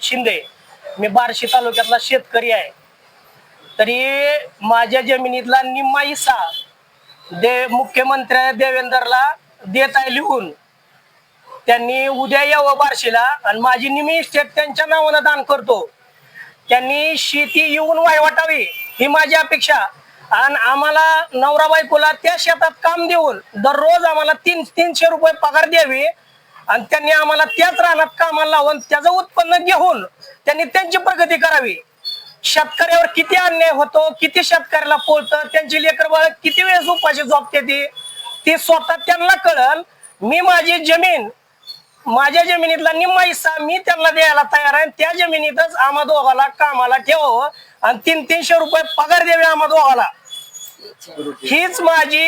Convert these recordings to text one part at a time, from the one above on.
शिंदे. मी बार्शी तालुक्यातला शेतकरी आहे. तरी माझ्या जमिनीतला निम्मा हिस्सा दे मुख्यमंत्री देवेंद्रला देत आहे लिहून. त्यांनी उद्या यावं बार्शीला आणि माझी निमी इस्टेट त्यांच्या नावानं दान करतो. त्यांनी शेती येऊन वायवाटावी ही माझी अपेक्षा. आणि आम्हाला नवरा बायकोला त्या शेतात काम देऊन दररोज आम्हाला तीन तीनशे रुपये पगार द्यावी आणि त्यांनी आम्हाला त्याच रानात कामाला लावून त्याचं उत्पन्न घेऊन त्यांनी त्यांची प्रगती करावी. शेतकऱ्यावर किती अन्याय होतो किती शेतकऱ्याला पोळतं त्यांची लेकर बाळ किती वेळेस उपाशी झोपते ती? ती स्वतः त्यांना कळल मी माझी जमीन माझ्या जमिनीतला निम्मा हिस्सा मी त्यांना द्यायला तयार आहे त्या जमिनीतच आम्हा दोघाला कामाला ठेवावं आणि तीन तीनशे रुपये पगार द्यावे आम्हा दोघाला. हीच माझी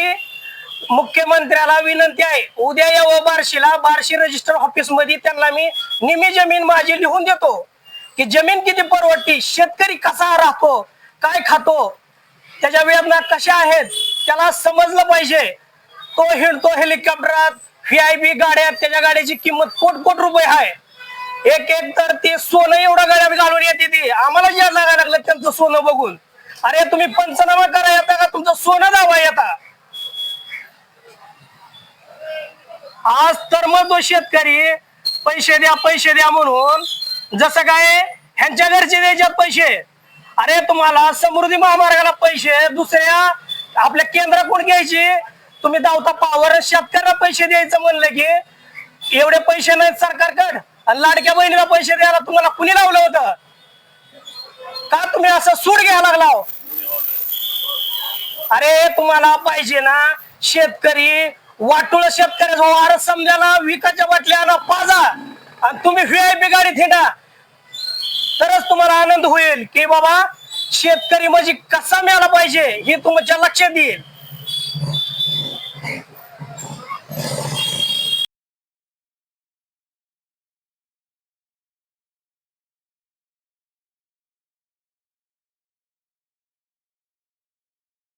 मुख्यमंत्र्याला विनंती आहे. उद्या यावं बार्शीला बार्शी रजिस्टर ऑफिसमध्ये त्यांना मी निमी जमीन माझी लिहून देतो. की जमीन किती परवडती शेतकरी कसा राहतो काय खातो त्याच्या वेदना कशा आहेत त्याला समजलं पाहिजे. तो हिंडतो हेलिकॉप्टरात व्ही आय पी गाड्यात त्याच्या गाड्याची किंमत कोट कोट रुपये आहे. एक एक तर ते सोनं एवढं गाड्यात घालून येते ते. आम्हाला जे लागायला लागलं त्यांचं सोनं बघून. अरे तुम्ही पंचनामा करा येता का? तुमचं सोनं दावा येता. आज तर मग तो शेतकरी पैसे द्या पैसे द्या म्हणून जसं काय ह्यांच्या घरचे द्यायच्यात पैसे. अरे तुम्हाला समृद्धी महामार्गाला पैसे दुसऱ्या आपल्या केंद्राकडून घ्यायचे? तुम्ही धावता पावर शेतकऱ्याला पैसे द्यायचं म्हणलं की एवढे पैसे नाहीत सरकारकड. आणि लाडक्या बहिणीला पैसे द्यायला तुम्हाला कुणी लावलं होतं? का तुम्ही असं सूड घ्यायला लागला हो? अरे तुम्हाला पाहिजे ना शेतकरी वाटुळ शेतकऱ्याचा वार समजायला विकाच्या बाटल्या पाजा. आणि तुम्ही व्हीआयपी गाडीत थेटा तरच तुम्हाला आनंद होईल की बाबा शेतकरी म्हणजे कसा मिळाला पाहिजे हे तुमच्या लक्षात येईल.